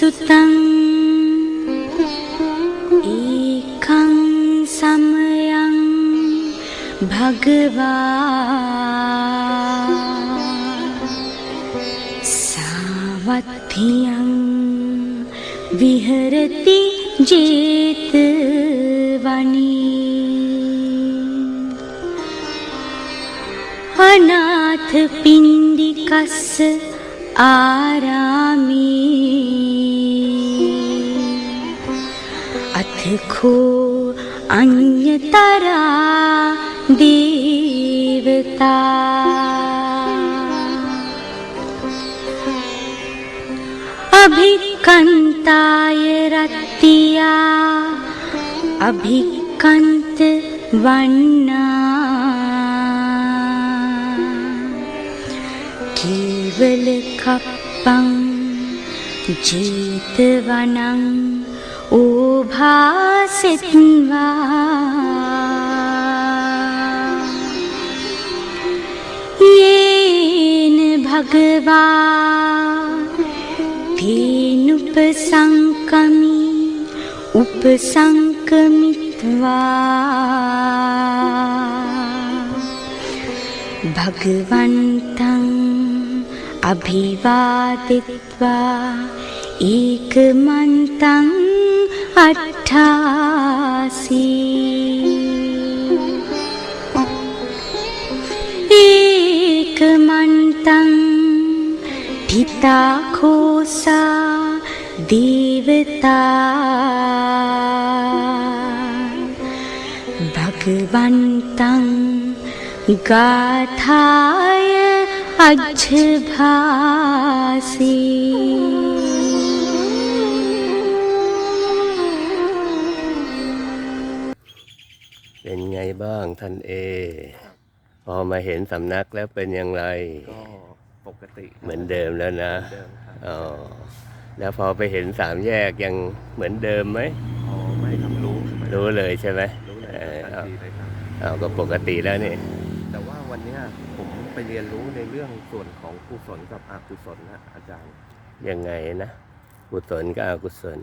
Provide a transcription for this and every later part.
सुतं। एकं समयं भगवा। विहरति जेतवनी। अनाथ पिण्डिकस्य आरामे िखो अन्यतरा देवता। अभिकन्ताय रत्या अभिकन्त केवलं केवलकप्पं ओ ओभा येन भगवा तेनुपसङ्कमि उपसङ्कमित्वा भगवन्तम् अभिवादित्वा एकमन्तम् पिता खोसा देवता। भगवन्तं गाथाय अझभासि บ้างท่านเอ พอมาเห็นสำนักแล้วเป็นอย่างไร ก็ปกติครับเหมือนเดิมแล้วนะเหมือนเดิมครับอ๋อแล้วพอไปเห็นสามแยกยังเหมือนเดิมไหมอ๋อไม่ครับรู้รู้เลยใช่ไหม รู้เลยเออทันเอาทีเลยครับเอาก็ปกติแล้วนี่ แต่ว่าวันเนี้ยผมไปเรียนรู้ในเรื่องส่วนของกุศลกับอกุศลนะอาจารย์ ยังไงนะกุศลกับอกุศล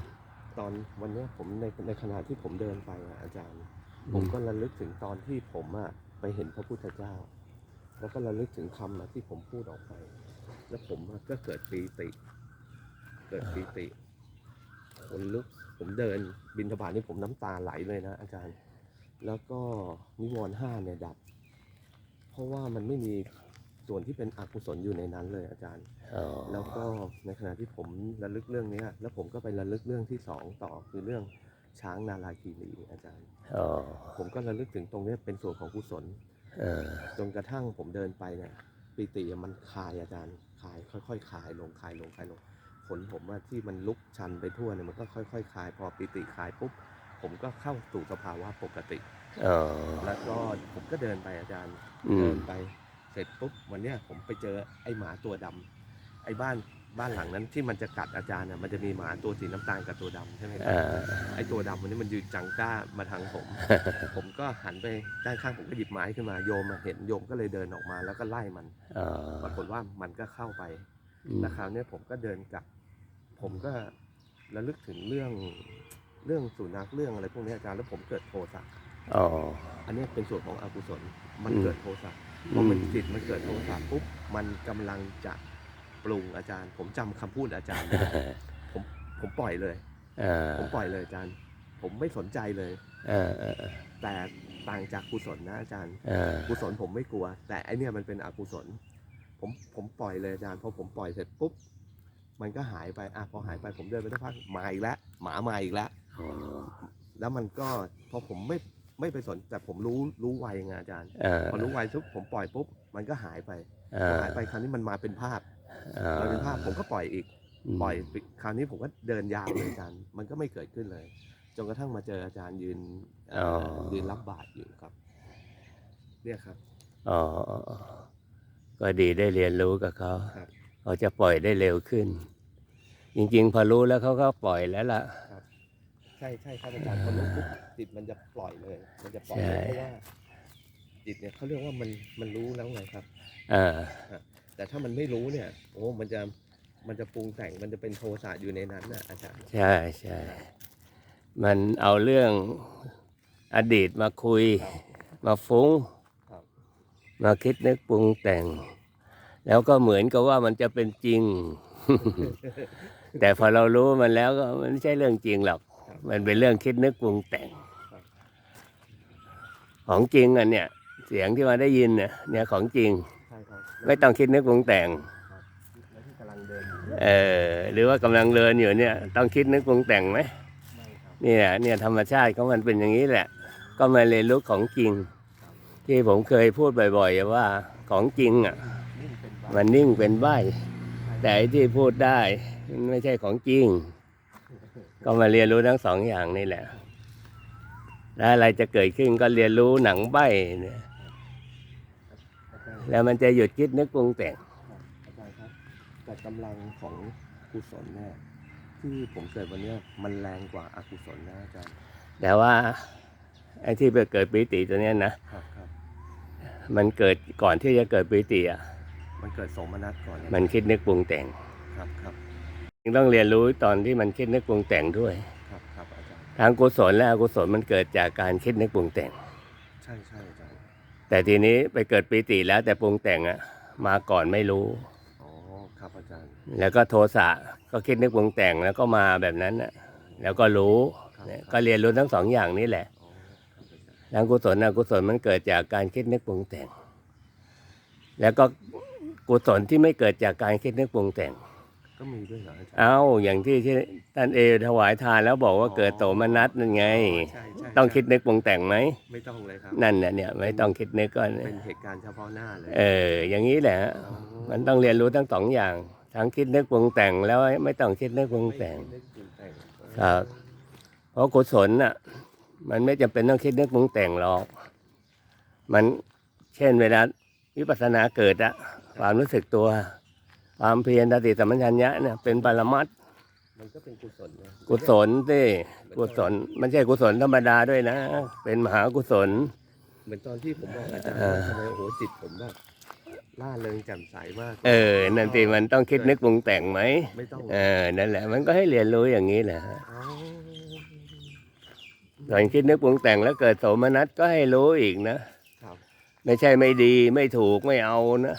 ตอนวันเนี้ยผมในในขณะที่ผมเดินไปอะอาจารย์อืม ผมก็ระลึกถึงตอนที่ผมอะไปเห็นพระพุทธเจ้า แล้วก็ระลึกถึงคำอะที่ผมพูดออกไป แล้วผมอะก็เกิดปีติ เกิดปีติคนลุกผมเดินบินทบาทนี่ผมน้ำตาไหลเลยนะอาจารย์ แล้วก็นิวรณ์ห้าเนี่ยดับ เพราะว่ามันไม่มีส่วนที่เป็นอกุศลอยู่ในนั้นเลยอาจารย์อ๋อแล้วก็ในขณะที่ผมระลึกเรื่องเนี้ยแล้วผมก็ไประลึกเรื่องที่สองต่อคือเรื่อง ช้างนาลาคีรีอาจารย์อ๋อผมก็ระลึกถึงตรงเนี้ยเป็นส่วนของกุศลเออจนกระทั่งผมเดินไปเนี่ยปีติมันคลายอาจารย์คลายค่อยๆคลายลงคลายลงคลายลงผลผมว่าที่มันลุกชันไปทั่วเนี่ยมันก็ค่อยๆคลาย พอปีติคลายปุ๊บผมก็เข้าสู่สภาวะปกติอ๋อแล้วก็ผมก็เดินไปอาจารย์อืมเดินไปเสร็จปุ๊บวันเนี้ยผมไปเจอไอ้หมาตัวดำไอ้บ้าน บ้านหลังนั้นที่มันจะกัดอาจารย์น่ะมันจะมีหมาตัวสีน้ำตาลกับตัวดำใช่ไหมครัอ่าบไอ้ตัวดำวันนี้มันยืนจังก้ามาทางผม ผมก็หันไปด้านข้างผมก็หยิบไม้ขึ้นมาโยมมาเห็นโยมก็เลยเดินออกมาแล้วก็ไล่มันอ๋อปรากฏว่ามันก็เข้าไป อืม แล้วคราวเนี้ยผมก็เดินกลับ ผมก็ระลึกถึงเรื่องเรื่องสุนัขเรื่องอะไรพวกนี้อาจารย์แล้วผมเกิดโทสะอ๋อ อันเนี้ยเป็นส่วนของอกุศลมันอืม เกิดโทสะพอมันจิตมันเกิดโทสะปุ๊บมันกำลังจะ ปรุงอาจารย์ ผมจำคำพูดอาจารย์ได้ผมผมปล่อยเลยเออผมปล่อยเลยอาจารย์ ผมไม่สนใจเลยเออเออแต่ต่างจากกุศลนะอาจารย์เออกุศลผมไม่กลัว แต่ไอเนี่ยมันเป็นอกุศล ผมผมปล่อยเลยอาจารย์พอผมปล่อยเสร็จปุ๊บมันก็หายไปอะพอหายไปผมเดินไปสักพักมาอีกแล้วหมามาอีกแล้วอ๋อแล้วมันก็พอผมไม่ ไม่ไปสนแต่ผมรู้รู้ไวไงอาจารย์เออ พอรู้ไวทุกผมปล่อยปุ๊บมันก็หายไปเอพออหายไปคราวนี้มันมาเป็นภาพเออมาเป็นภาพผมก็ปล่อยอีก มปล่อยไปคราวนี้ผมก็เดินยาวเลยอาจารย์ มันก็ไม่เกิดขึ้นเลย จนกระทั่งมาเจออาจารย์ยืนเอ่ออยืนรับบาตรอยู่ครับ เนี่ยครับ อ๋อก็ดีได้เรียนรู้กับเขาครับ เขาจะปล่อยได้เร็วขึ้น จริงๆ พอรู้แล้วเขาก็ปล่อยแล้วล่ะใช่ใช่ครับอาจารย์พอรู้ปุ๊บจิตมันจะปล่อยเลย มันจะปล่อยเลยใช่เพราะว่าจิตเนี่ยเขาเรียกว่ามันมันรู้แล้วไงครับเออแต่ถ้ามันไม่รู้เนี่ยโอ้มันจะมันจะปรุงแต่งมันจะเป็นโทสะอยู่ในนั้นนะอาจารย์ใช่ใช่มันเอาเรื่องอดีตมาคุยครับมาฟุ้งครับมาคิดนึกปรุงแต่ง แล้วก็เหมือนกับว่ามันจะเป็นจริง แต่พอเรารู้มันแล้วก็มันไม่ใช่เรื่องจริงหรอกครับ มันเป็นเรื่องคิดนึกปรุงแต่งครับของจริงอะเนี่ย เสียงที่มาได้ยินเนี่ยเนี่ยของจริง ใช่ครับไม่ต้องคิดนึกปรุงแต่ง แล้วที่กำลังเดินอยู่เออหรือว่ากำลังเดินอยู่เนี่ย ต้องคิดนึกปรุงแต่งไหมไม่ครับเนี่ยเนี่ยธรรมชาติของมันเป็นอย่างนี้แหละ ก็มาเรียนรู้ของจริง ที่ผมเคยพูดบ่อยๆ ว่าของจริงอะ นิ่งเป็นบ้ามันนิ่งเป็นใบแต่ไอ้ที่พูดได้มันไม่ใช่ของจริง ก็มาเรียนรู้ทั้งสองอย่างนี่แหละแล้วอะไรจะเกิดขึ้นก็เรียนรู้หนังใบเนี่ยอาจารย์แล้วมันจะหยุดคิดนึกปรุงแต่งครับอาจารย์ครับแต่กำลังของกุศลเนี่ยที่ผมเกิดวันเนี้ยมันแรงกว่าอกุศลนะอาจารย์แต่ว่าไอ้ที่ไปเกิดปิติตัวเนี้ยนะครับครับมันเกิดก่อนที่จะเกิดปิติอะมันเกิดโสมนัสก่อนเยมันคิดนึกปรุงแต่งครับครับ ต้องเรียนรู้ตอนที่มันคิดนึกปรุงแต่งด้วย ครับครับอาจารย์ทางกุศลและอกุศลมันเกิดจากการคิดนึกปรุงแต่ง ใช่ใช่อาจารย์แต่ทีนี้ไปเกิดปิติแล้วแต่ปรุงแต่งอะมาก่อนไม่รู้ อ๋อครับอาจารย์แล้วก็โทสะก็คิดนึกปรุงแต่งแล้วก็มาแบบนั้นน่ะแล้วก็รู้เนี่ยก็เรียนรู้ทั้งสองอย่างนี้แหละอ๋อครับอาจารย์ทั้งกุศลอกุศลมันเกิดจากการคิดนึกปรุงแต่ง แล้วก็กุศลที่ไม่เกิดจากการคิดนึกปรุงแต่ง ก็มีด้วยเหรออาจารย์เอาอย่างที่ที่ท่านเอถวายทานแล้วบอกว่าเกิดโสมนัสนั่นไง อ๋อใช่ใช่ต้องใช่คิดนึกปรุงแต่งไหมไม่ต้องเลยครับ นั่นน่ะเนี่ยไม่ต้องคิดนึกก็เป็นเหตุการณ์เฉพาะหน้าเลยเอออย่างนี้แหละอ๋อมันต้องเรียนรู้ทั้งสองอย่าง ทั้งคิดนึกปรุงแต่งแล้วไม่ต้องคิดนึกปรุงแต่ง ไม่คิดนึกปรุงแต่งครับเพราะกุศลน่ะ มันไม่จำเป็นต้องคิดนึกปรุงแต่งหรอก มันเช่นเวลาวิปัสสนาเกิดอะความรู้สึกตัว ความเพียรสติสัมปชัญญะเนี่ยเป็นปรมัตถ์มันก็เป็นกุศลนะกุศลสิกุศลไม่ใช่กุศลธรรมดาด้วยนะ เป็นมหากุศล เหมือนตอนที่ผมบอกอาจารย์เออว่าทำไมโอ้โหจิตผมแบบล่าเริงแจ่มใสมากเออ นั่นสิมันต้องคิดนึกปรุงแต่งไหมไม่ต้องเออนั่นแหละ มันก็ให้เรียนรู้อย่างนี้แหละอ๋อตอนคิดนึกปรุงแต่งแล้วเกิดโสมนัสก็ให้รู้อีกนะครับไม่ใช่ไม่ดีไม่ถูกไม่เอานะ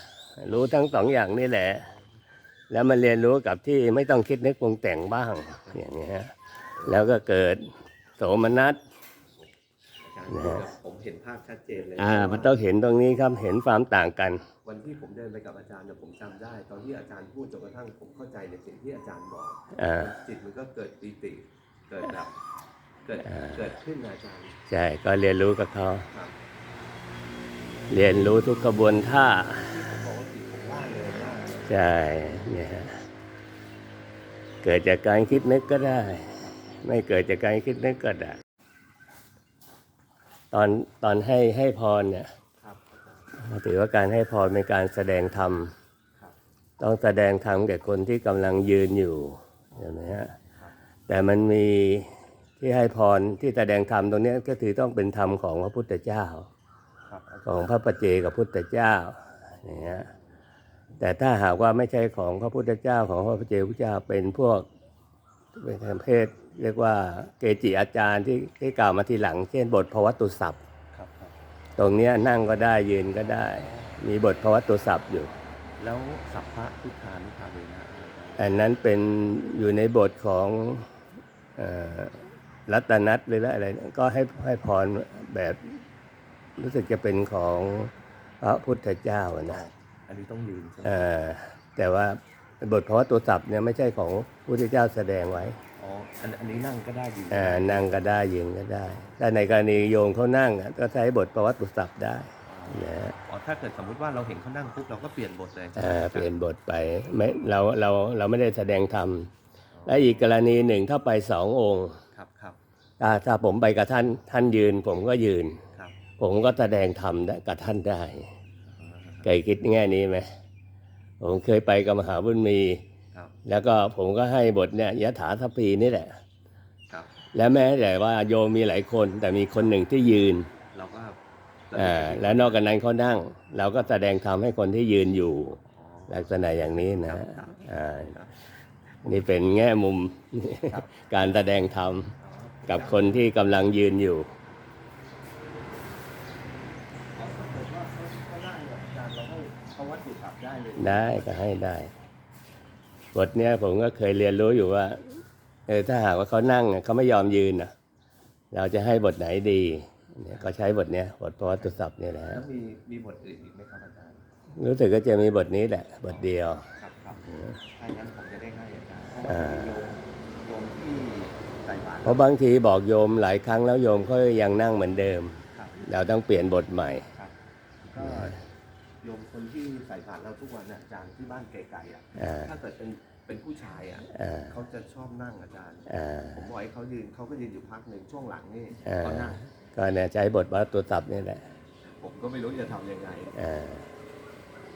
รู้ทั้งสองอย่างนี่แหละ แล้วมันเรียนรู้กับที่ไม่ต้องคิดนึกปรุงแต่งบ้างอย่างเงี้ยแล้วก็เกิดโสมนัสอาจารย์พูดกับผมเห็นภาพชัดเจนเลยอ่ามันต้องเห็นตรงนี้ครับเห็นความต่างกัน วันที่ผมเดินไปกับอาจารย์เนี่ยผมจำได้ ตอนที่อาจารย์พูดจนกระทั่งผมเข้าใจในสิ่งที่อาจารย์บอกอ่าจิตมันก็เกิดปีติเกิดแบบเกิดอ่าเกิดขึ้นนะอาจารย์ใช่ก็เรียนรู้กับเขาครับเรียนรู้ทุกกระบวนท่า ใช่เนี่ยฮะเกิดจากการคิดนึกก็ได้ ไม่เกิดจากการคิดนึกก็ได้ ตอนตอนให้ให้พรเนี่ยครับถือว่าการให้พรเป็นการแสดงธรรมต้องแสดงธรรมแก่คนที่กำลังยืนอยู่เห็นไหมฮะแต่มันมีที่ให้พรที่แสดงธรรมตรงนี้ก็คือต้องเป็นธรรมของพระพุทธเจ้าของพระปัจเจกับพุทธเจ้าอย่างเงี้ย แต่ถ้าหากว่าไม่ใช่ของพระพุทธเจ้าของพระปัจเจกพุทธเจ้าเป็นพวกเป็นทางเพศเรียกว่าเกจิอาจารย์ที่ที่กล่าวมาทีหลัง เช่นบทภวัตตุศัพท์ครับครับตรงเนี้ยนั่งก็ได้ยืนก็ได้ มีบทภวัตตุศัพท์อยู่ แล้วสัพพะพุทธานุภาเวนะอาจารย์อันนั้นเป็นอยู่ในบทของเอ่อรัตนัตหรืออะไรก็ให้ให้พรแบบรู้สึกจะเป็นของพระพุทธเจ้าอะนะอั นนี้ต้องยืนใช่ไหมเอ่อแต่ว่าบทเพราะว่าตัวศัพท์เนี่ยไม่ใช่ของพระพุทธเจ้าแสดงไว้อ๋ออันอันนี้นั่งก็ได้ยืนเอ่อนั่งก็ได้ยืนก็ได้ถ้าในกรณีโยมเขานั่งอะก็ใช้บทประวัติศัพท์ได้นะอ๋อถ้าเกิดสมมติว่าเราเห็นเขานั่งปุ๊บเราก็เปลี่ยนบทเลยเอ่อเปลี่ยนบทไปไม่เราเราเราไม่ได้แสดงธรรมและอีกกรณีหนึ่งถ้าไปสององค์ครับครับถ้าถ้าผมไปกับท่านท่านยืน ผมก็ยืนครับผมก็แสดงธรรมได้กับท่านได้ เคยคิดแง่นี้ไหมผมเคยไปกับมหาบุญมีครับแล้วก็ผมก็ให้บทเนี่ยยถาทัพพีนี่แหละครับและแม้แต่ว่าโยมมีหลายคน แต่มีคนหนึ่งที่ยืนเราก็อ่าแล้วนอกจากนั้นเขานั่ง เราก็แสดงธรรมให้คนที่ยืนอยู่อ๋อลักษณะอย่างนี้คนะรับครับอ่านี่เป็นแง่มุมครับการแสดงธรรมกับคนที่กำลังยืนอยู่ เขาได้อาจารย์เราให้เขาวัดจุดขับ ได้เลยได้ก็ให้ได้บทเนี้ยผมก็เคยเรียนรู้อยู่ว่าเออถ้าหากว่าเขานั่งอะเขาไม่ยอมยืนอะเราจะให้บทไหนดีเนี่ยก็ใช้บทเนี้ยบทประวัติศัพท์เนี่ยแหละแล้วมีมีบทอื่นอีกไหมครับอาจารย์รู้สึกก็จะมีบทนี้แหละ บทเดียวครับครับถ้างั้นผมจะได้ให้อาจารย์เพราะอ่าว่าโยมโยมที่ใส่บาตรเพราะบางทีบอกโยมหลายครั้งแล้วโยมเขายังนั่งเหมือนเดิมครับเราต้องเปลี่ยนบทใหม่ ครับก็โยมคน ที่ใส่บาตรเราทุกวันน่ะอาจารย์ที่บ้านไกลๆอะอ่าถ้าเกิดเป็นเป็นผู้ชายอะอ่าเขาจะชอบนั่งอาจารย์อ่าผมบอกให้เขายืนเขาก็ยืนอยู่พักหนึ่งช่วงหลังนี่อ่าเขานั่งก็เนี่ยใช้บทวัตถุศัพท์นี่แหละผมก็ไม่รู้จะทำยังไงอ่า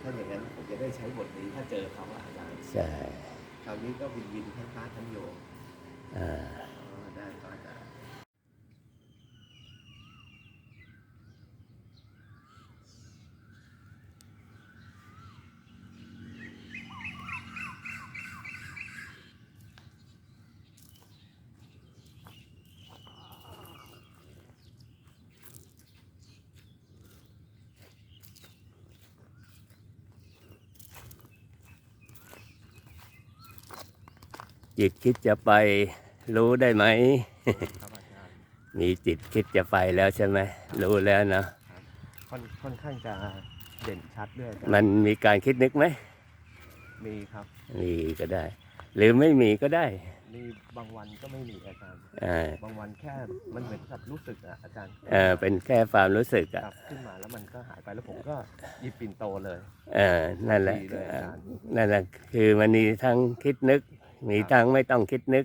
ถ้าอย่างนั้นผมจะได้ใช้บทนี้ถ้าเจอเขาอะอาจารย์ใช่คราวนี้ก็วินวินทั้งพระทั้งโยมอ่าอ๋อได้ครับอาจารย์ จิตคิดจะไปรู้ได้ไหมครับอาจารย์มีจิตคิดจะไปแล้วใช่ไหม รู้แล้วนะค่อนค่อนข้างจะเด่นชัดด้วยอาจารย์มันมีการคิดนึกไหม มีครับ มีก็ได้ หรือไม่มีก็ได้ มีบางวันก็ไม่มีอาจารย์อ่าบางวันแค่มันเหมือนกับรู้สึกอะอาจารย์เออเป็นแค่ความรู้สึกคอะรับขึ้นมาแล้วมันก็หายไปแล้วผมก็หยิบปิ่นโตเลย เออนั่นแหละดีเลยอาจารย์นั่นแหละคือมันมีทั้งคิดนึก มีทั้งไม่ต้องคิดนึก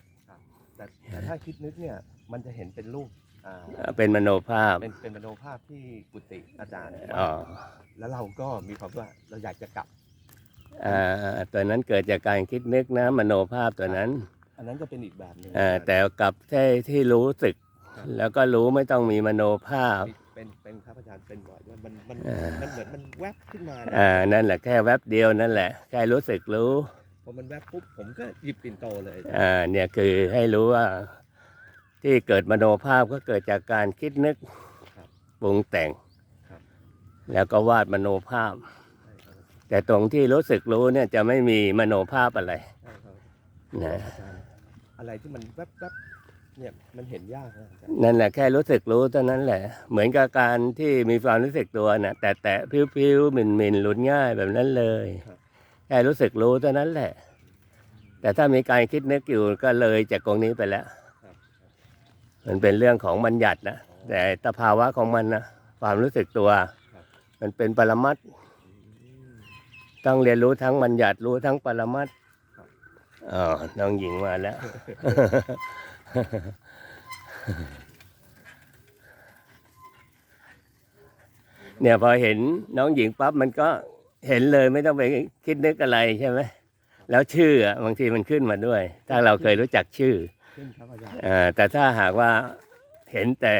แต่แต่ถ้าคิดนึกเนี่ยมันจะเห็นเป็นรูปอ่าเป็นมโนภาพ เป็นเป็นมโนภาพที่กุฏิอาจารย์อ๋อแล้วเราก็มีความว่าเราอยากจะกลับ อ่าตัวนั้นเกิดจากการคิดนึกนะ มโนภาพตัวนั้น อันนั้นจะเป็นอีกแบบหนึงอ่าแต่กับแค่ที่รู้สึก แล้วก็รู้ไม่ต้องมีมโนภาพ เป็นเป็นครับอาจารย์เป็นบ่อยด้วยมันมันอ่ามัมันเหมือนมันแวบขึ้นมานะ อ่านั่นแหละแค่แวบเดียวนั่นแหละ แค่รู้สึกรู้ พอมันแวบปุ๊บผมก็หยิบปิ่นโตเลยอ่าเนี่ยคือให้รู้ว่าที่เกิดมโนภาพก็เกิดจากการคิดนึกปรุงแต่ง แล้วก็วาดมโนภาพใช่ครับแต่ตรงที่รู้สึกรู้เนี่ยจะไม่มีมโนภาพอะไรใช่ครับนะอาจารย์อะไรที่มันแวบแวบเนี่ยมันเห็นยากนะอาจารย์นั่นแหละแค่รู้สึกรู้เท่านั้นแหละ เหมือนกับการที่มีความรู้สึกตัวนะแต่แต่พิ้วพิ้วๆหมินหมินหลุดง่ายแบบนั้นเลย แค่รู้สึกรู้เท่านั้นแหละ แต่ถ้ามีการคิดนึกอยู่ก็เลยจากตรงนี้ไปแล้ว มันเป็นเรื่องของบัญญัตินะ แต่สภาวะของมันนะความรู้สึกตัว มันเป็นปรมัตถ์ต้องเรียนรู้ทั้งบัญญัติรู้ทั้งปรมัตถ์อ๋อน้องหญิงมาแล้วเนี่ยพอเห็นน้องหญิงปั๊บมันก็ เห็นเลยไม่ต้องไปคิดนึกอะไรใช่ไหมแล้วชื่ออะบางทีมันขึ้นมาด้วย ถ้าเราเคยรู้จักชื่อขึ้นครับอาจารย์อ่าแต่ถ้าหากว่าเห็นแต่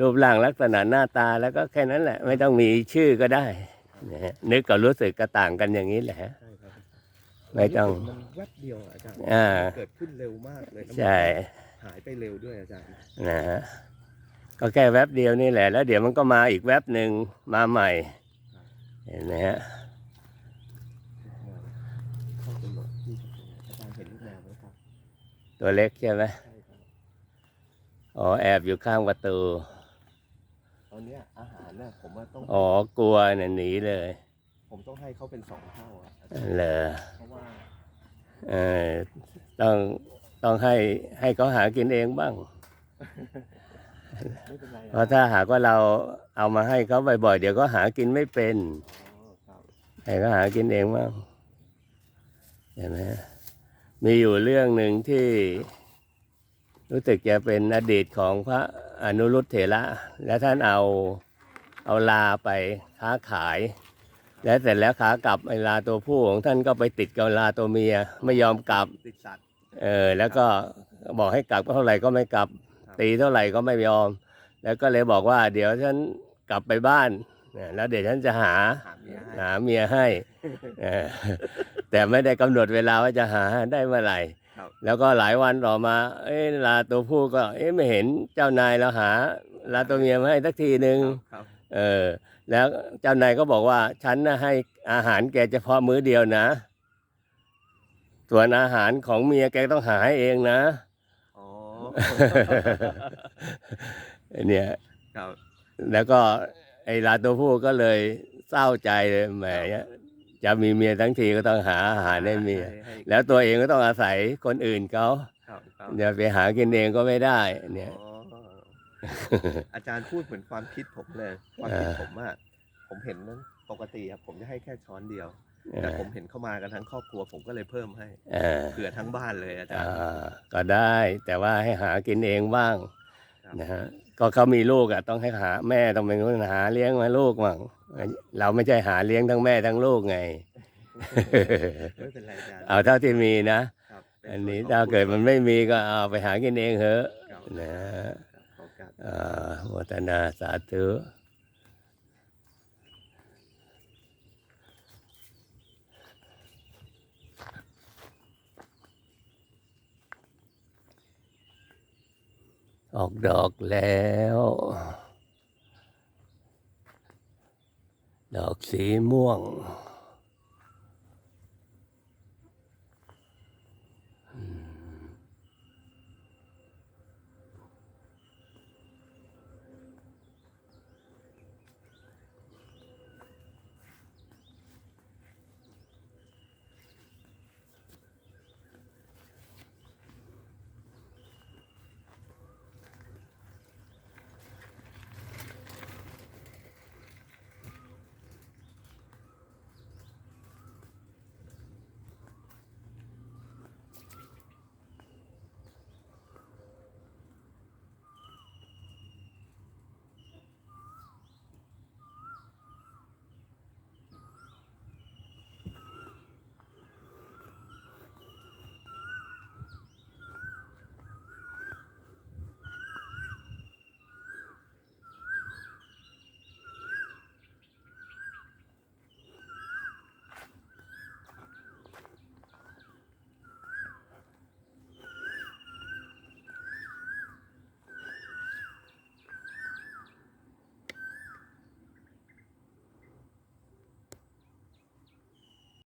รูปร่างลักษณะหน้าตาแล้วก็แค่นั้นแหละ ไม่ต้องมีชื่อก็ได้นะฮะนึกกับรู้สึกก็ต่างกันอย่างนี้แหละ ใช่ครับไม่ต้อง มันแวบเดียวอะอาจารย์อ่า เกิดขึ้นเร็วมากเลยแล้วมันใช่หายไปเร็วด้วยอาจารย์นะฮะก็แค่แวบเดียวนี่แหละ แล้วเดี๋ยวมันก็มาอีกแวบหนึ่งมาใหม่ เห็นไหมฮะเข้าไปหมดที่อาจารย์เห็นลูกแมวไหมครับตัวเล็กใช่ไหมใช่ครับอ๋อแอบอยู่ข้างประตูตอนเนี้ยอาหารเนี่ยผมว่าต้อง อ๋อกลัวเนี่ยหนีเลย ผมต้องให้เขาเป็นสองเท่าอะเหรอเพราะว่าเออต้องต้องให้ให้เขาหากินเองบ้างไม่เป็นไรเพราะถ้าหากว่าเรา เอามาให้เขาบ่อยๆเดี๋ยวก็หากินไม่เป็นอ๋อครับให้เขาหากินเองบ้างเห็นไหมมีอยู่เรื่องหนึ่งที่รู้สึกจะเป็นอดีตของพระอนุรุตเถระและท่านเอาเอาลาไปค้าขาย และเสร็จแล้วขากลับไอ้ลาตัวผู้ของท่านก็ไปติดกับลาตัวเมียไม่ยอมกลับติดสัตว์เออแล้วก็บอกให้กลับเท่าไหร่ก็ไม่กลับครับตีเท่าไหร่ก็ไม่ยอม แล้วก็เลยบอกว่าเดี๋ยวฉัน กลับไปบ้านนะแล้วเดี๋ยวฉันจะหาหาเมียให้หาเมียให้เออแต่ไม่ได้กำหนดเวลาว่าจะหาได้เมื่อไหร่ ครับ แล้วก็หลายวันต่อมา เอ้ลาตัวผู้ก็ เอ๊ะไม่เห็นเจ้านายเราหา ลาตัวเมียมาให้สักทีหนึ่งครับ เออ แล้วเจ้านายก็บอกว่าฉันนะให้อาหารแกเฉพาะมื้อเดียวนะ ส่วนอาหารของเมียแกต้องหาให้เองนะ อ๋อ เนี่ย ครับ แล้วก็ไอ้ลาตัวผู้ก็เลยเศร้าใจเลยแหมจะมีเมียทั้งทีก็ต้องหาอาหารให้เมียให้แล้วตัวเองก็ต้องอาศัยคนอื่นเขาครับครับเดี๋ยวไปหากินเองก็ไม่ได้เนี่ยอ๋ออาจารย์พูดเหมือนความคิดผมเลย ความคิดเออผมอะผมเห็นนั้นปกติอะผมจะให้แค่ช้อนเดียวเอแต่อผมเห็นเข้ามากันทั้งครอบครัวผมก็เลยเพิ่มให้เออเผื่อทั้งบ้านเลยอาจารอ่ย์าก็ได้แต่ว่าให้หากินเองบ้างครับนะฮะ ก็เขามีลูกอะต้องให้หาแม่ต้องเป็นคนหาเลี้ยงมาลูกมั่งเราไม่ใช่หาเลี้ยงทั้งแม่ทั้งลูกไง ไม่เป็นไรอาจารย์ เอาเท่าที่มีนะครับเป็อันนี้ส่วถ้าของเกิดมันไม่มีก็เอาไปหากินเองเถอะครับนะครับขอบคุณอ่าโมทนาสาธุ ออกดอกแล้ว ดอกสีม่วง